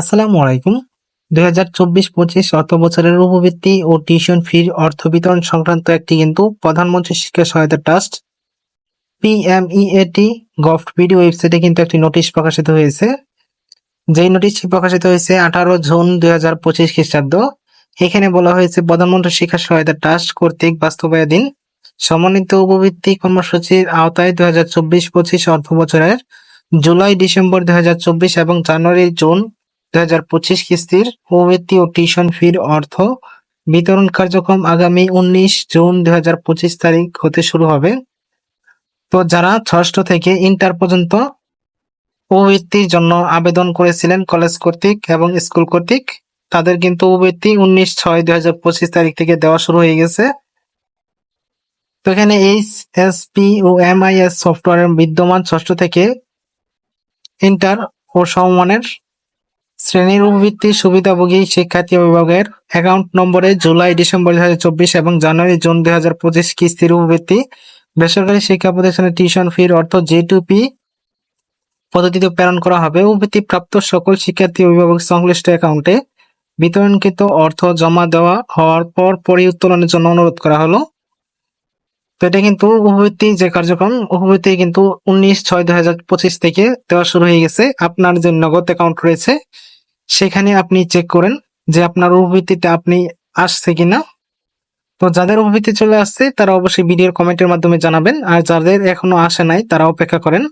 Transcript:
আসসালামু আলাইকুম। দুই হাজার চব্বিশ পঁচিশ অর্থ বছরের উপবৃত্তি ও টিউশন ফির অর্থ বিতরণ সংক্রান্ত একটি কিন্তু প্রধানমন্ত্রী শিক্ষা সহায়তা ট্রাস্ট পিএমইএটি গভট বিডি ওয়েবসাইটে কিন্তু একটি নোটিশ প্রকাশিত হয়েছে। যেই নোটিশটি প্রকাশিত হয়েছে আঠারো জুন দুই হাজার পঁচিশ খ্রিস্টাব্দ, এখানে বলা হয়েছে প্রধানমন্ত্রী শিক্ষা সহায়তা ট্রাস্ট কর্তৃক বাস্তবায়নাধীন সমন্বিত উপবৃত্তি কর্মসূচির আওতায় দুই হাজার চব্বিশ পঁচিশ অর্থ বছরের জুলাই, ডিসেম্বর দুই হাজার চব্বিশ এবং জানুয়ারি, জুন দুই হাজার পঁচিশ কিস্তির প্রবৃত্তি ও টিউশন ফির অর্থ বিতরণ কার্যক্রম আগামী উনিশ জুন দুই হাজার পঁচিশ তারিখ হতে শুরু হবে। তো যারা ষষ্ঠ থেকে ইন্টার পর্যন্ত প্রবৃত্তির জন্য আবেদন করেছিলেন কলেজ কর্তৃক এবং স্কুল কর্তৃক, তাদের কিন্তু উপবৃত্তি উনিশ ছয় দুই হাজার পঁচিশ তারিখ থেকে দেওয়া শুরু হয়ে গেছে। তো এখানে H S P O M I S সফটওয়্যারের বিদ্যমান ষষ্ঠ থেকে ইন্টার ও সমমানের শ্রেণির উপবৃত্তি সুবিধাভোগী শিক্ষার্থী অভিভাবকের অ্যাকাউন্ট নম্বরে জুলাই, ডিসেম্বর দুই হাজার চব্বিশ এবং জানুয়ারি, জুন দুই হাজার পঁচিশ কিস্তির উপবৃত্তি বেসরকারি শিক্ষা প্রতিষ্ঠানের টিউশন ফির অর্থ জে টু পি পদ্ধতিতে প্রেরণ করা হবে। উপবৃত্তি প্রাপ্ত সকল শিক্ষার্থী অভিভাবক সংশ্লিষ্ট অ্যাকাউন্টে বিতরণকৃত অর্থ জমা দেওয়া হওয়ার পর পরই উত্তোলনের জন্য অনুরোধ করা হলো। তো এটা কিন্তু উপবৃত্তি যে কার্যক্রম, উপবৃত্তি কিন্তু উনিশ ছয় দুই হাজার পঁচিশ থেকে দেওয়া শুরু হয়ে গেছে। আপনার যে নগদ অ্যাকাউন্ট রয়েছে সেখানে আপনি চেক করেন যে আপনার উপবৃত্তিতে আপনি আসছে কিনা। তো যাদের উপবৃত্তি চলে আসছে, তারা অবশ্যই ভিডিওর কমেন্টের মাধ্যমে জানাবেন। আর যাদের এখনও আসে নাই, তারা অপেক্ষা করেন।